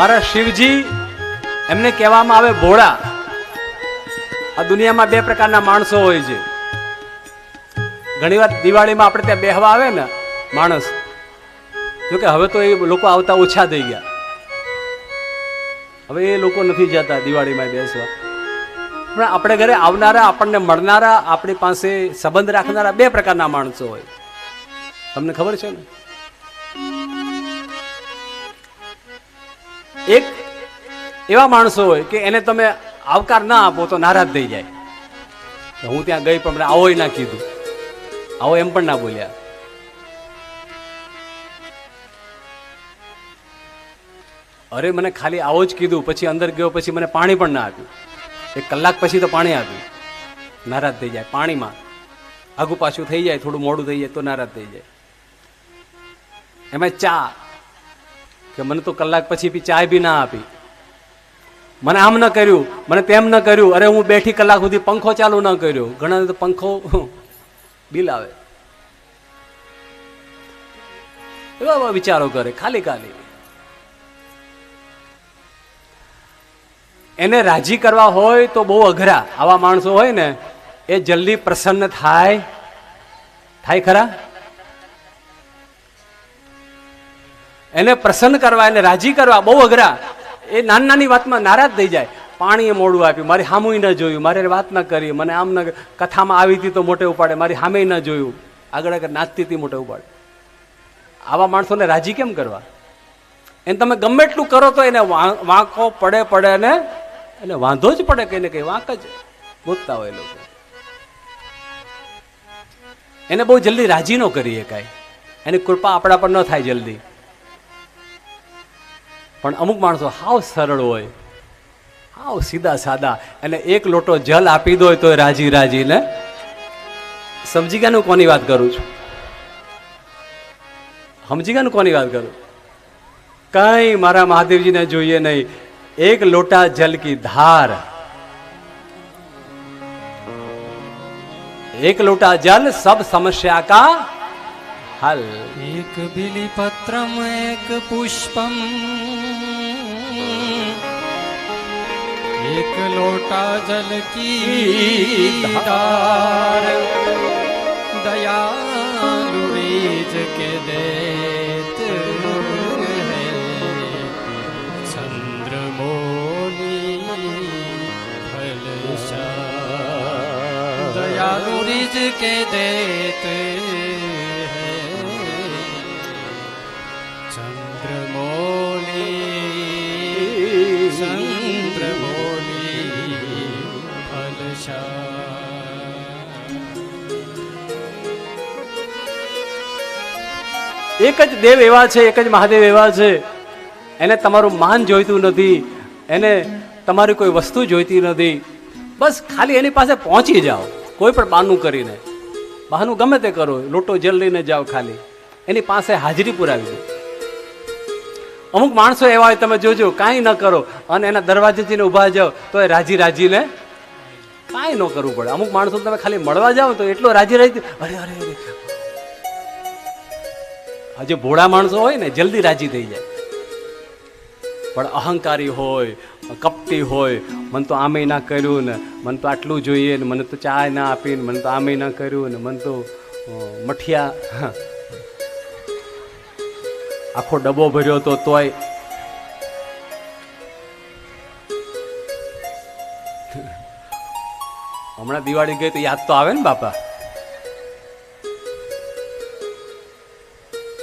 મારા શિવજી, એમને કહેવામાં આવે ભોળા. આ દુનિયામાં બે પ્રકારના માણસો હોય છે. ઘણીવાર દિવાળીમાં આપણે ત્યાં બેહવા આવે ને, માણસ. જોકે હવે તો એ લોકો આવતા ઓછા થઈ ગયા. હવે એ લોકો નથી જતા દિવાળીમાં બેસવા. પણ આપણે ઘરે આવનારા, આપણને મળનારા, આપણી પાસે સંબંધ રાખનારા બે પ્રકારના માણસો હોય. તમને ખબર છે ને? એક એવા માણસો હોય કે એને તમે આવકાર ના આપો તો નારાજ થઈ જાય. હું ત્યાં ગઈ પણ આવો ના કીધું. આવો એમ પણ ના બોલ્યા. અરે મને ખાલી આવો જ કીધું, પછી અંદર ગયો, પછી મને પાણી પણ ના આપ્યું. એક કલાક પછી તો પાણી આપ્યું નારાજ થઈ જાય પાણીમાં. આગું પાછું થઈ જાય, થોડું મોડું થઈ જાય તો નારાજ થઈ જાય. એમાં ચા કે મને તો કલાક પછી ચાય બી ના આપી. મને આમ ન કર્યું, મને તેમ ન કર્યું. અરે હું બેઠી કલાક સુધી પંખો ચાલુ ન કર્યો. ઘણા પંખો બિલ આવે. એવા વિચારો કરે, ખાલી ખાલી. એને રાજી કરવા હોય તો બહુ અઘરા. આવા માણસો હોય ને, એ જલ્દી પ્રસન્ન થાય. થાય ખરા? એને પ્રસન્ન કરવા, એને રાજી કરવા, બહુ અઘરા. એ નાની નાની વાતમાં નારાજ થઈ જાય. પાણીએ મોડું આપ્યું, મારી સામું ન જોયું, મારે વાત ન કરી, મને આમ ન કથામાં આવી હતી તો મોટે ઉપાડે, મારી સામે ન જોયું. આગળ આગળ નાચતી હતી મોટે ઉપાડે. આવા માણસોને રાજી કેમ કરવા? એને તમે ગમે એટલું કરો તો એને વાંકો પડે પડે ને એટલે વાંધો જ પડે કઈ ને કઈ, વાંક જ ગોતતા હોય લોકો. એને બહુ જલ્દી રાજી ન કરીએ કાંઈ. એની કૃપા આપણા પર ન થાય જલ્દી. પણ અમુક માણસો હાવ સરળ હોય. હાવ સીધા સાદા. એને એક લોટો જલ આપી દો તો રાજી રાજી, ને? સમજી ગયા કોની વાત કરું છું? સમજી ગયા કોની વાત કરું? કઈ મારા મહાદેવજીને જોઈએ નહીં. એક લોટા જલ કી ધાર. એક લોટા જલ સબ સમસ્યા કા હલ एक बिलिपत्रम् एक पुष्पम्। एक लोटा जल की धार। दयालु रीज के देत है। चंद्रमोली फलशा दयालु रीज के देत એક જ દેવ એવા છે, એક જ મહાદેવ એવા છે. એને તમારું માન જોઈતું નથી, એને તમારી કોઈ વસ્તુ જોઈતી નથી. બસ ખાલી એની પાસે પહોંચી જાઓ, કોઈ પણ બહાનું કરીને. બહાનું ગમે તે કરો, લોટો જલ લઈને જાઓ ખાલી. એની પાસે હાજરી પુરાવી દો. અમુક માણસો એવા હોય, તમે જોજો, કાંઈ ન કરો અને એના દરવાજે જઈને ઊભા જાઓ, તો એ રાજી રાજીને કાંઈ ન કરવું પડે. અમુક માણસો તમે ખાલી મળવા જાઓ તો એટલો રાજી રાજી, અરે અરે અરે જે ભોળા માણસો હોય ને, જલ્દી રાજી થઈ જાય. પણ અહંકારી હોય, કપટી હોય, મને તો આમે ના કર્યું ને, મને તો આટલું જોઈએ ને, મને તો ચા ના આપી ને, મને તો આમે ના કર્યું ને, મને તો મઠિયા. આખો ડબ્બો ભર્યો હતો તોય. હમણાં દિવાળી ગઈ તો યાદ તો આવે ને બાપા.